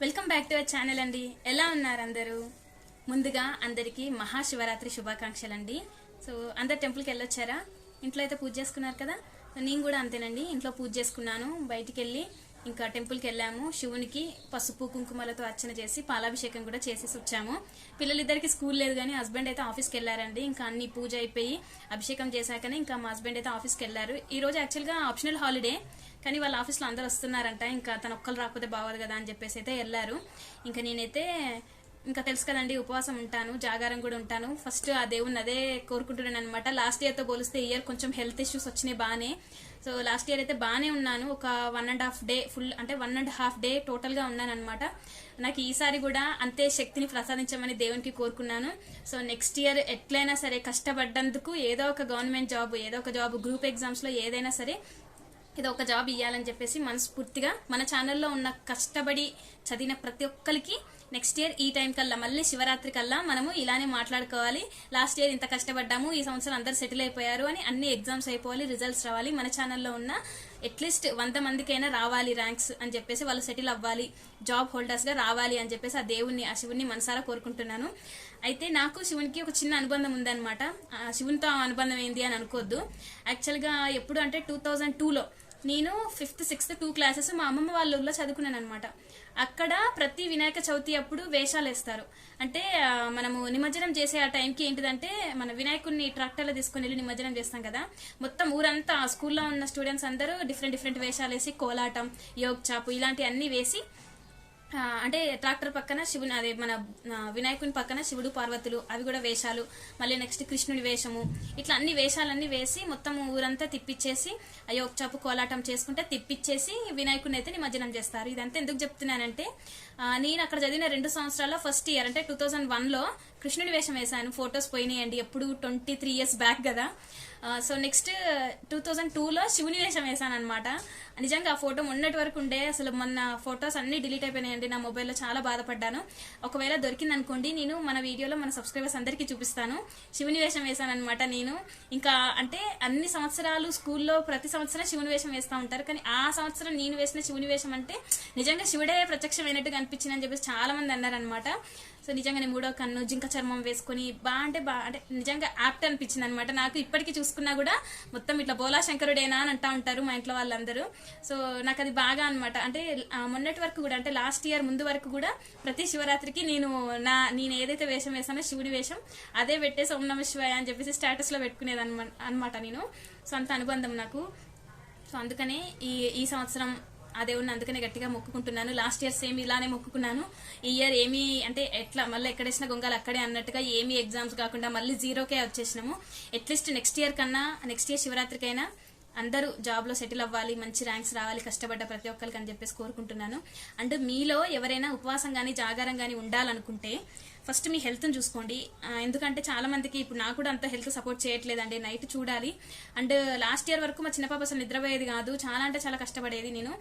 Welcome back to our channel అండి. ఎలా ఉన్నారు అందరూ? ముందుగా అందరికీ మహాశివరాత్రి శుభాకాంక్షలు అండి సో అందరు టెంపుల్కి వెళ్ళొచ్చారా? ఇంట్లో అయితే పూజ చేసుకున్నారు కదా? నేను కూడా అంతేనండి. ఇంట్లో పూజ చేసుకున్నాను. బయటికి వెళ్ళి ఇంకా టెంపుల్కి వెళ్ళాము. శివునికి పసుపు కుంకుమలతో అర్చన చేసి పాలాభిషేకం కూడా చేసేసి వచ్చాము. పిల్లలిద్దరికి స్కూల్ లేదు కానీ హస్బెండ్ అయితే ఆఫీస్కి వెళ్ళారండి. ఇంకా అన్ని పూజ అయిపోయి అభిషేకం చేశాకనే ఇంకా మా హస్బెండ్ అయితే ఆఫీస్కి వెళ్ళారు. ఈ రోజు యాక్చువల్గా ఆప్షనల్ హాలిడే కానీ వాళ్ళ ఆఫీస్లో అందరూ వస్తున్నారంట. ఇంకా తను ఒక్కరు రాకపోతే బాగోదు కదా అని చెప్పేసి అయితే వెళ్ళారు. ఇంకా నేనైతే ఇంకా తెలుసు కదండి ఉపవాసం ఉంటాను జాగారం కూడా ఉంటాను. ఫస్ట్ ఆ దేవుని అదే కోరుకుంటున్నాను అనమాట లాస్ట్ ఇయర్తో పోలిస్తే ఇయర్ కొంచెం హెల్త్ ఇష్యూస్ వచ్చినాయి బాగానే. సో లాస్ట్ ఇయర్ అయితే బాగానే ఉన్నాను. ఒక one and half day full అంటే వన్ అండ్ హాఫ్ డే టోటల్గా ఉన్నాను అనమాట నాకు ఈసారి కూడా అంతే శక్తిని ప్రసాదించమని దేవునికి కోరుకున్నాను. సో నెక్స్ట్ ఇయర్ ఎట్లయినా సరే కష్టపడ్డందుకు ఏదో ఒక గవర్నమెంట్ జాబ్ ఏదో ఒక జాబ్ గ్రూప్ ఎగ్జామ్స్లో ఏదైనా సరే ఇది ఒక జాబ్ ఇవ్వాలని చెప్పేసి మనస్ఫూర్తిగా మన ఛానల్లో ఉన్న కష్టపడి చదివిన ప్రతి ఒక్కరికి నెక్స్ట్ ఇయర్ ఈ టైం కల్లా మళ్ళీ శివరాత్రి కల్లా మనము ఇలానే మాట్లాడుకోవాలి. లాస్ట్ ఇయర్ ఇంత కష్టపడ్డాము ఈ సంవత్సరం అందరు సెటిల్ అయిపోయారు అని అన్ని ఎగ్జామ్స్ అయిపోవాలి రిజల్ట్స్ రావాలి. మన ఛానల్లో ఉన్న అట్లీస్ట్ వంద మందికైనా రావాలి ర్యాంక్స్ అని చెప్పేసి వాళ్ళు సెటిల్ అవ్వాలి జాబ్ హోల్డర్స్గా రావాలి అని చెప్పేసి ఆ దేవుణ్ణి ఆ శివుణ్ణి మనసారా కోరుకుంటున్నాను. అయితే నాకు శివునికి ఒక చిన్న అనుబంధం ఉందన్నమాట. శివునితో ఆ అనుబంధం ఏంది అని అనుకోవద్దు యాక్చువల్గా ఎప్పుడు అంటే టూ థౌజండ్ టూలో నేను ఫిఫ్త్ సిక్స్త్ టూ క్లాసెస్ మా అమ్మమ్మ వాళ్ళ ఊళ్ళో చదువుకున్నాను అనమాట అక్కడ ప్రతి వినాయక చవితి అప్పుడు వేషాలు వేస్తారు. అంటే మనము నిమజ్జనం చేసే ఆ టైంకి ఏంటిదంటే మన వినాయకుడిని ట్రాక్టర్లో తీసుకుని వెళ్ళి నిమజ్జనం చేస్తాం కదా. మొత్తం ఊరంతా స్కూల్లో ఉన్న స్టూడెంట్స్ అందరూ డిఫరెంట్ డిఫరెంట్ వేషాలు వేసి కోలాటం యోగ్ చాపు ఇలాంటివన్నీ వేసి అంటే ట్రాక్టర్ పక్కన శివుని అదే మన వినాయకుని పక్కన శివుడు పార్వతులు అవి కూడా వేషాలు. మళ్ళీ నెక్స్ట్ కృష్ణుడి వేషము. ఇట్లా అన్ని వేషాలన్నీ వేసి మొత్తం ఊరంతా తిప్పిచ్చేసి అయ్యో చాపు కోలాటం చేసుకుంటే తిప్పిచ్చేసి వినాయకుడిని అయితే నిమజ్జనం చేస్తారు. ఇదంతా ఎందుకు చెప్తున్నానంటే నేను అక్కడ చదివిన రెండు సంవత్సరాల్లో ఫస్ట్ ఇయర్ అంటే టూ థౌజండ్ వన్లో కృష్ణుడి వేషం వేశాను. ఫొటోస్ పోయినాయండి. ఎప్పుడు ట్వంటీ త్రీ ఇయర్స్ బ్యాక్ కదా సో నెక్స్ట్ టూ థౌజండ్ టూలో శివుని వేషం వేశాను అనమాట నిజంగా ఆ ఫోటో ఉన్నటి వరకు ఉండే. అసలు మొన్న ఫొటోస్ అన్ని డిలీట్ అయిపోయినాయండి. నా మొబైల్లో చాలా బాధపడ్డాను. ఒకవేళ దొరికింది అనుకోండి నేను మన వీడియోలో మన సబ్స్క్రైబర్స్ అందరికీ చూపిస్తాను. శివుని వేషం వేశాను అనమాట నేను. ఇంకా అంటే అన్ని సంవత్సరాలు స్కూల్లో ప్రతి సంవత్సరం శివుని వేషం వేస్తూ ఉంటారు. కానీ ఆ సంవత్సరం నేను వేసిన శివుని వేషం అంటే నిజంగా శివుడే ప్రత్యక్షమైనట్టుగా అనిపించిందని చెప్పేసి చాలా మంది అన్నారనమాట సో నిజంగానే మూడో కన్ను జింక చర్మం వేసుకొని బా అంటే బా అంటే నిజంగా యాప్ట్ అనిపించింది అనమాట నాకు ఇప్పటికీ చూసుకున్నా కూడా మొత్తం ఇట్లా బోలా శంకరుడేనా అని అంటా ఉంటారు మా ఇంట్లో వాళ్ళందరూ. సో నాకు అది బాగా అనమాట అంటే మొన్నటి వరకు కూడా అంటే లాస్ట్ ఇయర్ ముందు వరకు కూడా ప్రతి శివరాత్రికి నేను నా నేను ఏదైతే వేషం వేసానో శివుడి వేషం అదే పెట్టేసి ఓం నమ శివాయ అని చెప్పేసి స్టేటస్లో పెట్టుకునేది అనమాట నేను. సో అంత అనుబంధం నాకు. సో అందుకనే ఈ ఈ సంవత్సరం ఆ దేవుడిని అందుకనే గట్టిగా మొక్కుకుంటున్నాను. లాస్ట్ ఇయర్ సేమ్ ఇలానే మొక్కుకున్నాను. ఈ ఇయర్ ఏమీ అంటే ఎట్లా మళ్ళీ ఎక్కడేసిన గొంగలు అక్కడే అన్నట్టుగా ఏమీ ఎగ్జామ్స్ కాకుండా మళ్ళీ జీరోకే వచ్చేసినాము. అట్లీస్ట్ నెక్స్ట్ ఇయర్ కన్నా నెక్స్ట్ ఇయర్ శివరాత్రికైనా అందరూ జాబ్లో సెటిల్ అవ్వాలి మంచి ర్యాంక్స్ రావాలి కష్టపడ్డ ప్రతి ఒక్కరికి అని చెప్పేసి కోరుకుంటున్నాను. అండ్ మీలో ఎవరైనా ఉపవాసం కానీ జాగారం కానీ ఉండాలనుకుంటే ఫస్ట్ మీ హెల్త్ని చూసుకోండి. ఎందుకంటే చాలా మందికి ఇప్పుడు నాకు కూడా అంత హెల్త్ సపోర్ట్ చేయట్లేదండి నైట్ చూడాలి. అండ్ లాస్ట్ ఇయర్ వరకు మా చిన్న పాప అసలు నిద్రపోయేది కాదు. చాలా అంటే చాలా కష్టపడేది నేను.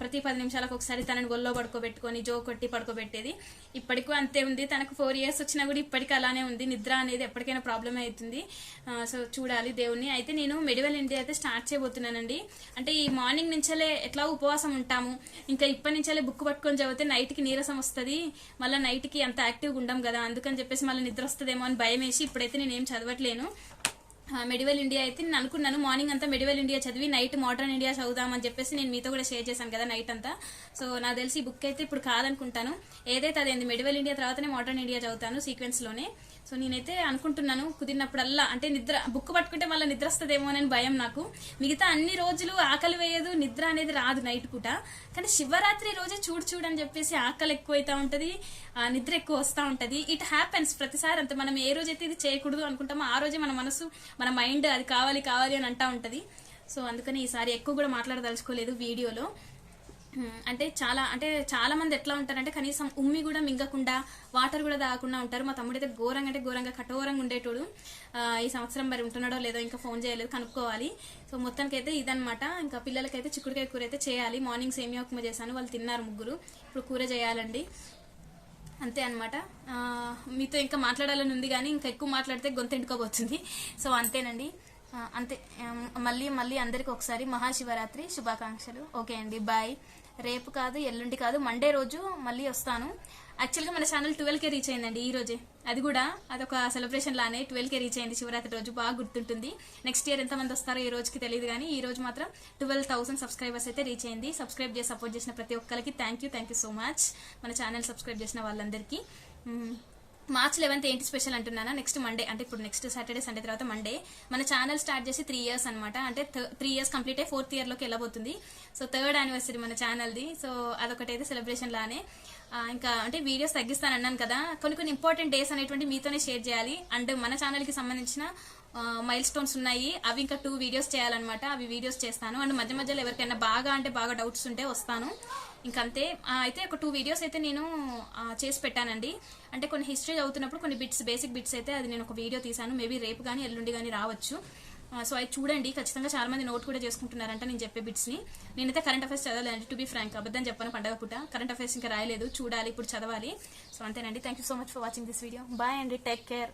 ప్రతి పది నిమిషాలకు ఒకసారి తనని ఒళ్ళో పడుకోబెట్టుకొని జో కొట్టి పడుకోబెట్టేది. ఇప్పటికీ అంతే ఉంది. తనకు ఫోర్ ఇయర్స్ వచ్చినా కూడా ఇప్పటికీ అలానే ఉంది. నిద్ర అనేది ఎప్పటికైనా ప్రాబ్లమ్ అవుతుంది. సో చూడాలి దేవుణ్ణి. అయితే నేను మెడివల్ ఇండియా అయితే స్టార్ట్ చేయబోతున్నానండి అంటే ఈ మార్నింగ్ నుంచే ఎట్లా ఉపవాసం ఉంటాము ఇంకా ఇప్పటి నుంచే బుక్ పట్టుకొని చదివితే నైట్కి నీరసం వస్తుంది మళ్ళీ నైట్కి అంత యాక్టివ్గా ఉండం కదా అందుకని చెప్పేసి మళ్ళీ నిద్ర వస్తుందేమో అని భయం వేసి ఇప్పుడైతే నేను ఏం చదవట్లేను. మెడివల్ ఇండియా అయితే నేను అనుకున్నాను మార్నింగ్ అంతా మెడివల్ ఇండియా చదివి నైట్ మోడర్న్ ఇండియా చదువుదామని చెప్పేసి నేను మీతో కూడా షేర్ చేశాను కదా నైట్ అంతా. సో నాకు తెలిసి ఈ బుక్ అయితే ఇప్పుడు కాదనుకుంటాను. ఏదైతే అదేంది మెడివల్ ఇండియా తర్వాతనే మోడర్న్ ఇండియా చదువుతాను సీక్వెన్స్లోనే. సో నేనైతే అనుకుంటున్నాను కుదిరినప్పుడల్లా అంటే నిద్ర బుక్ పట్టుకుంటే మళ్ళీ నిద్ర వస్తుందేమో అని భయం నాకు. మిగతా అన్ని రోజులు ఆకలి వేయదు నిద్ర అనేది రాదు నైట్ పూట. కానీ శివరాత్రి రోజే చూడు చూడు అని చెప్పేసి ఆకలి ఎక్కువ అవుతూ ఉంటుంది ఆ, నిద్ర ఎక్కువ వస్తూ ఉంటుంది. ఇట్ హ్యాపెన్స్ ప్రతిసారి అంత మనం ఏ రోజైతే ఇది చేయకూడదు అనుకుంటామో ఆ రోజే మన మనసు మన మైండ్ అది కావాలి కావాలి అని అంటా ఉంటుంది. సో అందుకని ఈసారి ఎక్కువ కూడా మాట్లాడదలుచుకోలేదు వీడియోలో. అంటే చాలా అంటే చాలా మంది ఎట్లా ఉంటారంటే కనీసం ఉమ్మి కూడా మింగకుండా వాటర్ కూడా తాగకుండా ఉంటారు. మా తమ్ముడు అయితే ఘోరంగా అంటే ఘోరంగా కఠోరంగా ఉండేటోడు. ఈ సంవత్సరం మరి ఉంటున్నాడో లేదో ఇంకా ఫోన్ చేయలేదు కనుక్కోవాలి. సో మొత్తానికి అయితే ఇదనమాట ఇంకా పిల్లలకైతే చిక్కుడుకాయ కూర అయితే చేయాలి. మార్నింగ్ సేమియా ఉప్మా చేశాను. వాళ్ళు తిన్నారు ముగ్గురు. ఇప్పుడు కూర చేయాలండి. అంతే అనమాట మీతో ఇంకా మాట్లాడాలని ఉంది కానీ ఇంకా ఎక్కువ మాట్లాడితే గొంతు ఎండుకోబోతుంది. సో అంతేనండి. అంతే. మళ్ళీ మళ్ళీ అందరికి ఒకసారి మహాశివరాత్రి శుభాకాంక్షలు. ఓకే అండి బాయ్. రేపు కాదు ఎల్లుండి కాదు మండే రోజు మళ్ళీ వస్తాను. యాక్చువల్గా మన ఛానల్ ట్వెల్వ్కే రీచ్ అయిందండి ఈ రోజే. అది కూడా అదొక సెలబ్రేషన్ లానే ట్వెల్వ్కే రీచ్ అయింది శివరాత్రి రోజు. బాగా గుర్తుంటుంది. నెక్స్ట్ ఇయర్ ఎంతమంది వస్తారో ఈ రోజుకి తెలియదు కానీ ఈ రోజు మాత్రం ట్వెల్వ్ థౌసండ్ సబ్స్క్రైబర్స్ అయితే రీచ్ అయింది. సబ్స్క్రైబ్ చేసి సపోర్ట్ చేసిన ప్రతి ఒక్కరికి thank you thank you so much మన ఛానల్ సబ్స్క్రైబ్ చేసిన వాళ్ళందరికీ. మార్చ్ లెవెన్త్ ఏంటి స్పెషల్ అంటున్నానా? నెక్స్ట్ మండే అంటే ఇప్పుడు నెక్స్ట్ సాటర్డే సండే తర్వాత మండే మన ఛానల్ స్టార్ట్ చేసి త్రీ ఇయర్స్ అనమాట అంటే త్రీ ఇయర్స్ కంప్లీట్ అయ్యి ఫోర్త్ ఇయర్లోకి వెళ్ళబోతుంది. సో థర్డ్ యానివర్సరీ మన ఛానల్ది. సో అదొకటైతే సెలబ్రేషన్ లానే. ఇంకా అంటే వీడియోస్ తగ్గిస్తాను అన్నాను కదా. కొన్ని కొన్ని ఇంపార్టెంట్ డేస్ అనేటువంటి మీతోనే షేర్ చేయాలి. అండ్ మన ఛానల్కి సంబంధించిన మైల్ స్టోన్స్ ఉన్నాయి. అవి ఇంకా టూ వీడియోస్ చేయాలన్నమాట. అవి వీడియోస్ చేస్తాను. అండ్ మధ్య మధ్యలో ఎవరికైనా బాగా అంటే బాగా డౌట్స్ ఉంటే వస్తాను. ఇంకంతే. అయితే ఒక టూ వీడియోస్ అయితే నేను చేసి పెట్టానండి. అంటే కొన్ని హిస్టరీ చదువుతున్నప్పుడు కొన్ని బిట్స్ బేసిక్ బిట్స్ అయితే అది నేను ఒక వీడియో తీసాను మేబీ రేపు కానీ ఎల్లుండి కానీ రావచ్చు. సో అది చూడండి. ఖచ్చితంగా చాలా మంది నోట్ కూడా చేసుకుంటున్నారంట నేను చెప్పే బిట్స్ని నేనైతే కరెంట్ అఫైర్స్ చదవాలండి టు బి ఫ్రాంక్ అబద్ధం చెప్పాను పండగ పూట. కరెంట్ అఫైర్స్ ఇంకా రాయలేదు. చూడాలి. ఇప్పుడు చదవాలి. సో అంతేనండి. Thank you so much for watching this video bye అండి. Take care